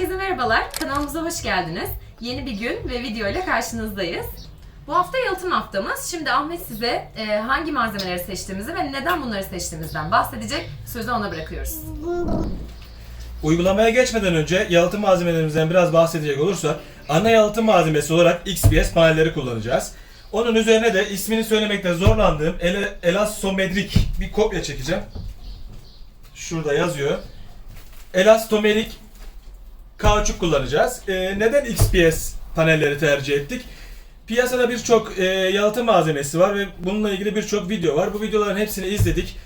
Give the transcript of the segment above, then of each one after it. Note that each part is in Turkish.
Herkese merhabalar, kanalımıza hoş geldiniz. Yeni bir gün ve video ile karşınızdayız. Bu hafta yalıtım haftamız. Şimdi Ahmet size e, hangi malzemeleri seçtiğimizi ve neden bunları seçtiğimizden bahsedecek. Sözü ona bırakıyoruz. Uygulamaya geçmeden önce yalıtım malzemelerimizden biraz bahsedecek olursak ana yalıtım malzemesi olarak XPS panelleri kullanacağız. Onun üzerine de ismini söylemekte zorlandığım ele, elastometrik bir kopya çekeceğim. Şurada yazıyor. Elastomerik kauçuk kullanacağız. Ee, neden XPS panelleri tercih ettik? Piyasada birçok e, yalıtım malzemesi var ve bununla ilgili birçok video var. Bu videoların hepsini izledik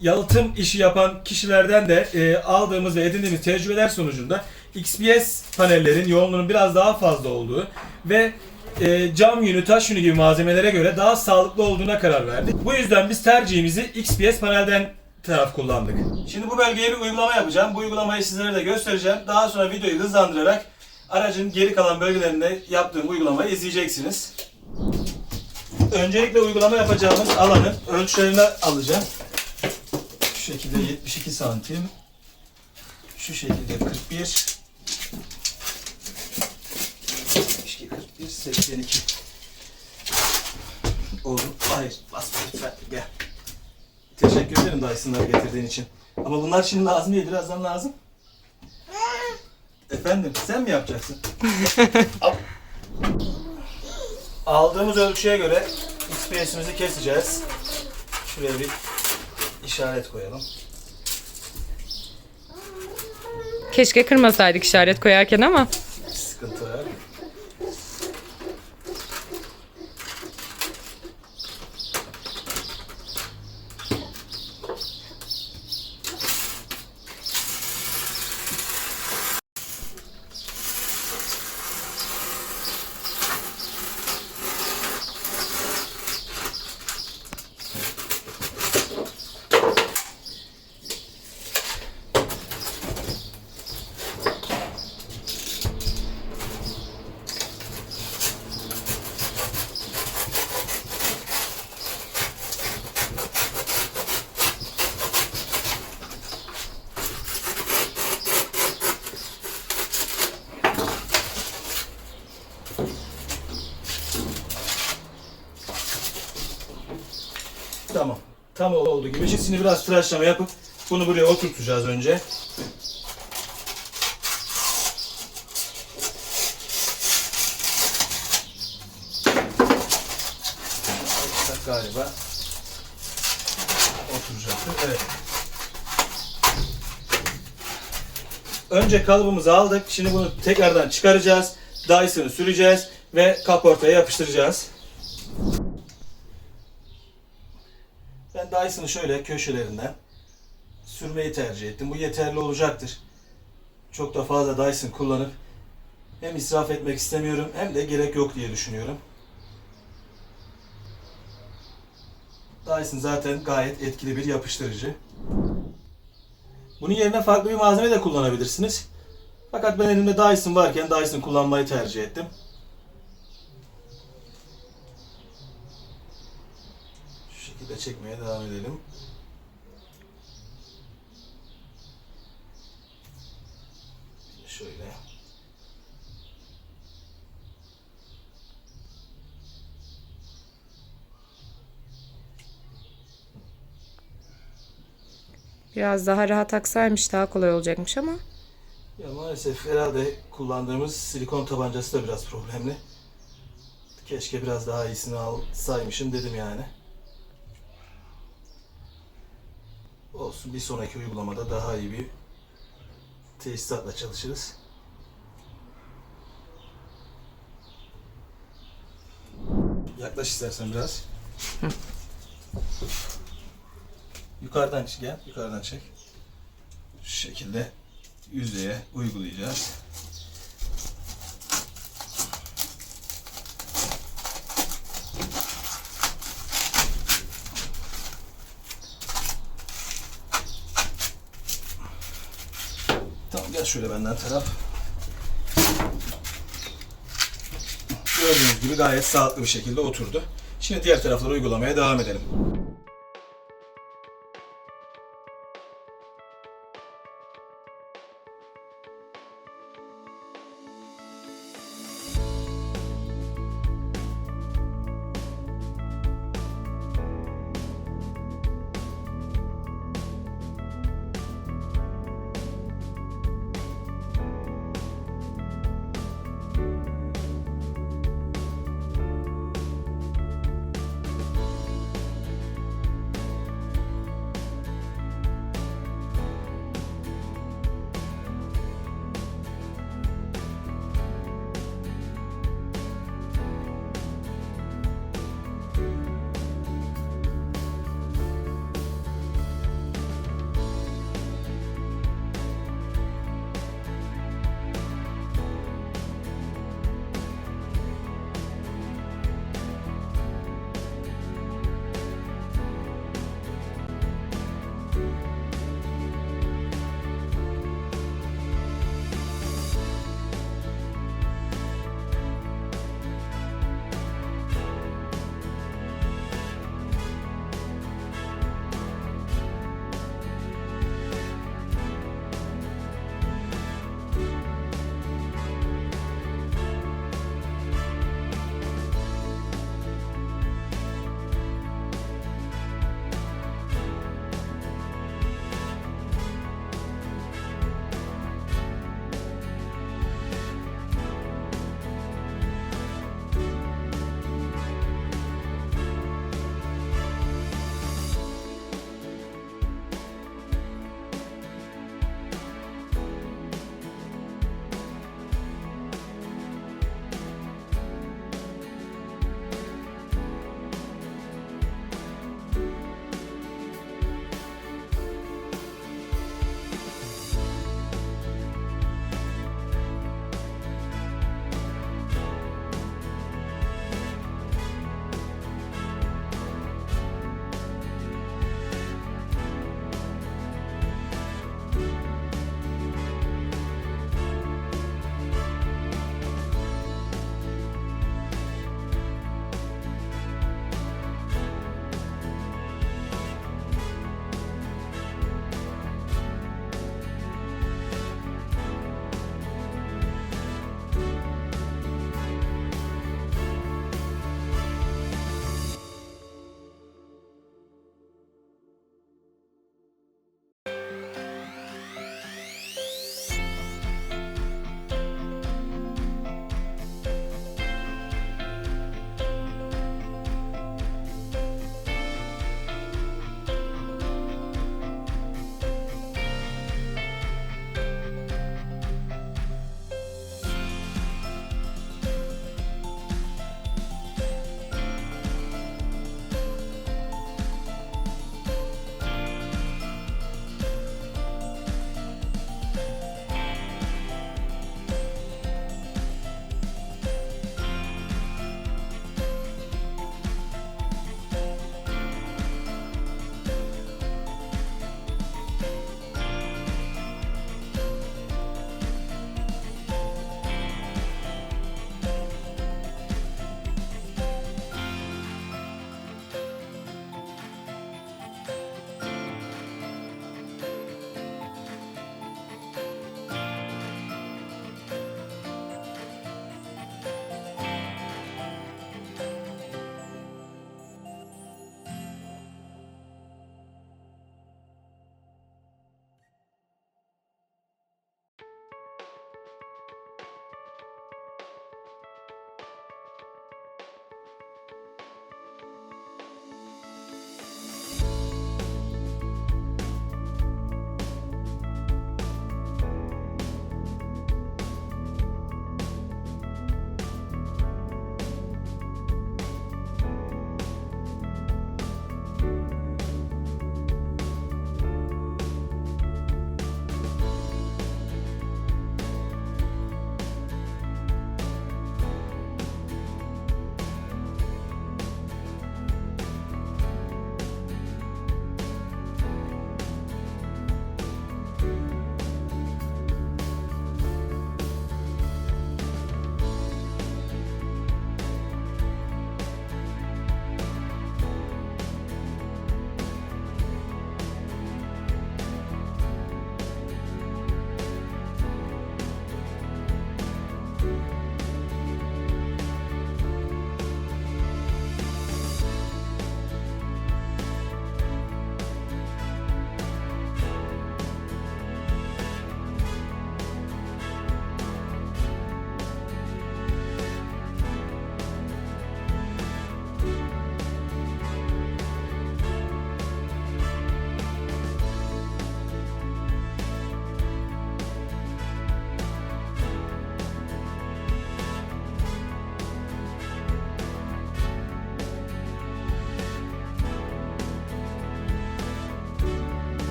yalıtım işi yapan kişilerden de e, aldığımız ve edindiğimiz tecrübeler sonucunda XPS panellerin yoğunluğunun biraz daha fazla olduğu ve e, cam yünü, taş yünü gibi malzemelere göre daha sağlıklı olduğuna karar verdik. Bu yüzden biz tercihimizi XPS panelden taraf kullandık. Şimdi bu bölgeye bir uygulama yapacağım. Bu uygulamayı sizlere de göstereceğim. Daha sonra videoyu hızlandırarak aracın geri kalan bölgelerinde yaptığım uygulamayı izleyeceksiniz. Öncelikle uygulama yapacağımız alanın ölçülerini alacağım. Şu şekilde 72 santim. Şu şekilde 41. 72, 41, 82. Oğlum hayır basma lütfen gel. Teşekkür ederim Dyson'ları getirdiğin için. Ama bunlar şimdi lazım değil birazdan lazım. Efendim sen mi yapacaksın? Al. Aldığımız ölçüye göre XPS'imizi keseceğiz. Şuraya bir işaret koyalım. Keşke kırmasaydık işaret koyarken ama. Sıkıntı var. Tamam. Tam oldu gibi. Şimdi biraz tıraşlama yapıp bunu buraya oturtacağız önce. Galiba oturacaktır. Evet. Önce kalıbımızı aldık. Şimdi bunu tekrardan çıkaracağız. Dyson'ı süreceğiz ve kaportaya yapıştıracağız. Dyson'ı şöyle köşelerinden sürmeyi tercih ettim. Bu yeterli olacaktır. Çok da fazla Dyson kullanıp hem israf etmek istemiyorum hem de gerek yok diye düşünüyorum. Dyson zaten gayet etkili bir yapıştırıcı. Bunun yerine farklı bir malzeme de kullanabilirsiniz. Fakat ben elimde Dyson varken Dyson kullanmayı tercih ettim. Şekilde çekmeye devam edelim. Şöyle. Biraz daha rahat aksaymış daha kolay olacakmış ama. Ya maalesef herhalde kullandığımız silikon tabancası da biraz problemli. Keşke biraz daha iyisini alsaymışım dedim yani. Olsun bir sonraki uygulamada daha iyi bir tesisatla çalışırız. Yaklaş istersen biraz. Yukarıdan gel, yukarıdan çek. Şu şekilde yüzeye uygulayacağız. Tamam gel şöyle benden taraf. Gördüğünüz gibi gayet sağlıklı bir şekilde oturdu. Şimdi diğer tarafları uygulamaya devam edelim.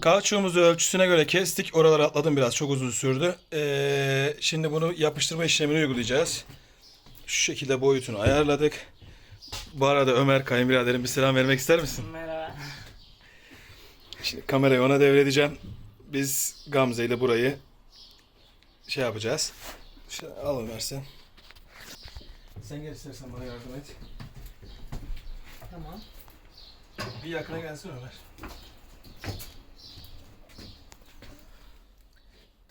Kauçuğumuzu ölçüsüne göre kestik. Oraları atladım biraz. Çok uzun sürdü. Ee, şimdi bunu yapıştırma işlemini uygulayacağız. Şu şekilde boyutunu ayarladık. Bu arada Ömer kayınbiraderim bir selam vermek ister misin? Merhaba. Şimdi kamerayı ona devredeceğim. Biz Gamze ile burayı şey yapacağız. Şöyle al Ömer sen. Sen gel istersen bana yardım et. Tamam. Bir yakına gelsin Ömer.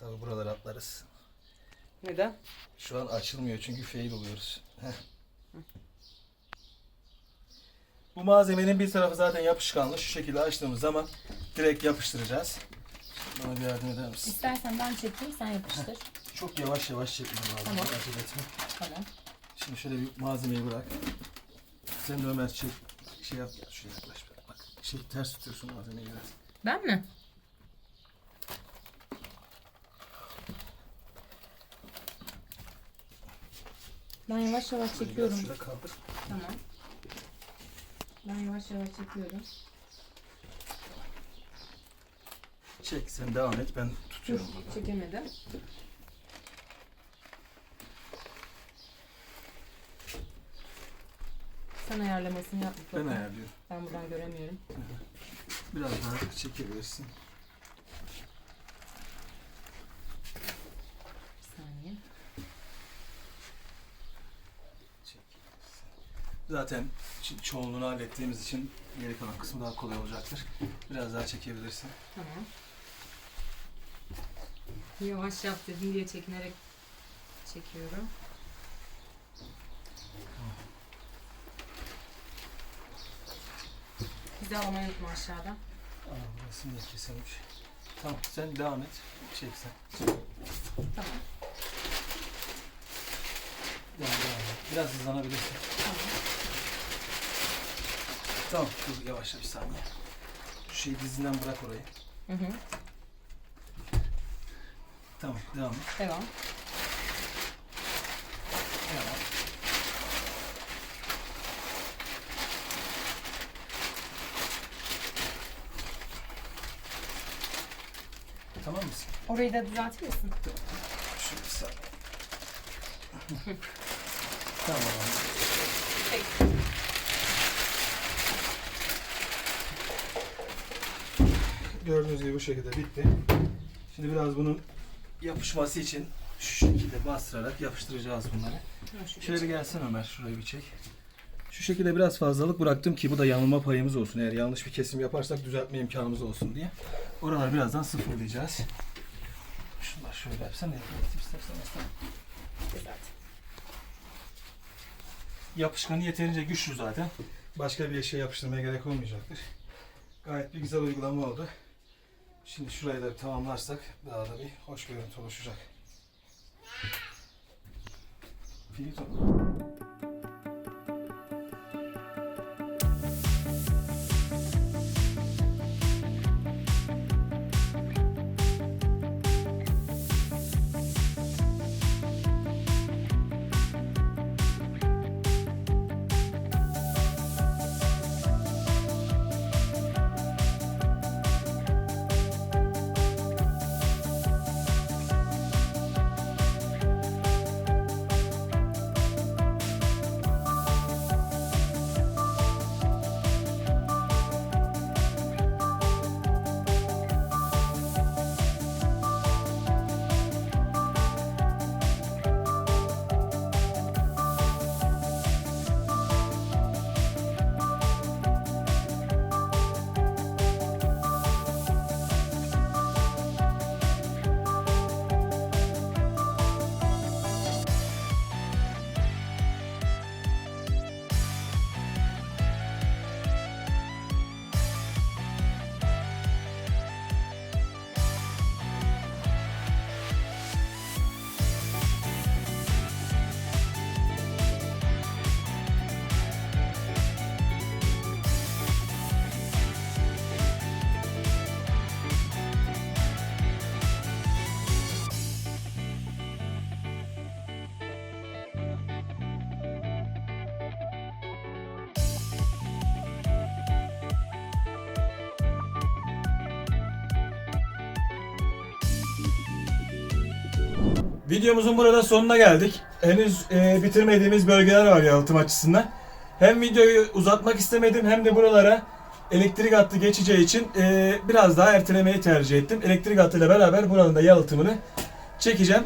Tabi buraları atlarız. Neden? Şu an açılmıyor çünkü fail oluyoruz. Bu malzemenin bir tarafı zaten yapışkanlı. Şu şekilde açtığımız zaman direkt yapıştıracağız. Bana bir yardım eder misin? İstersen ben çekeyim sen yapıştır. Çok yavaş yavaş çekmem lazım. Tamam. Acele etme. tamam. Şimdi şöyle bir malzemeyi bırak. Sen de Ömer çek. Şey yap. Şuraya yaklaş. Bak şey ters tutuyorsun malzemeyi biraz. Ben mi? Ben yavaş yavaş çekiyorum. Şurada kaldır. Tamam. Ben yavaş yavaş çekiyorum. Çek sen devam et ben Dur, tutuyorum. çekemedim. Sen ayarlamasını yap Ben mutlaka. ayarlıyorum. Ben buradan göremiyorum. Biraz daha çekebilirsin. Bir saniye. Zaten ço- çoğunluğunu hallettiğimiz için geri kalan kısmı daha kolay olacaktır. Biraz daha çekebilirsin. Tamam. Yavaş yap dedim diye çekinerek çekiyorum. Bizi almayı unutma aşağıda. Aa, burası niye kesilmiş? Tamam sen devam et. Çek sen. Tamam. Devam, devam et. Biraz hızlanabilirsin. Tamam. Tamam dur yavaşla bir saniye. Şu şeyi dizinden bırak orayı. Hı hı. Tamam devam et. Devam. Devam. Tamam mısın? Orayı da düzeltir misin? Şunu bir saniye. tamam. Gördüğünüz gibi bu şekilde bitti. Şimdi biraz bunun yapışması için şu şekilde bastırarak yapıştıracağız bunları. Şöyle bir gelsin Ömer, şurayı bir çek. Şu şekilde biraz fazlalık bıraktım ki bu da yanılma payımız olsun. Eğer yanlış bir kesim yaparsak düzeltme imkanımız olsun diye. Oraları birazdan sıfırlayacağız. Şunlar şöyle yapsan ne yapayım istersen. Yapışkanı yeterince güçlü zaten. Başka bir şey yapıştırmaya gerek olmayacaktır. Gayet bir güzel uygulama oldu. Şimdi şurayı da tamamlarsak daha da bir hoş görüntü oluşacak. Finito. Videomuzun burada sonuna geldik. Henüz e, bitirmediğimiz bölgeler var yalıtım açısından. Hem videoyu uzatmak istemedim hem de buralara elektrik hattı geçeceği için e, biraz daha ertelemeyi tercih ettim. Elektrik hattıyla beraber buranın da yalıtımını çekeceğim.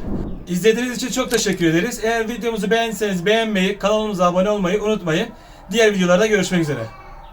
İzlediğiniz için çok teşekkür ederiz. Eğer videomuzu beğendiyseniz beğenmeyi, kanalımıza abone olmayı unutmayın. Diğer videolarda görüşmek üzere.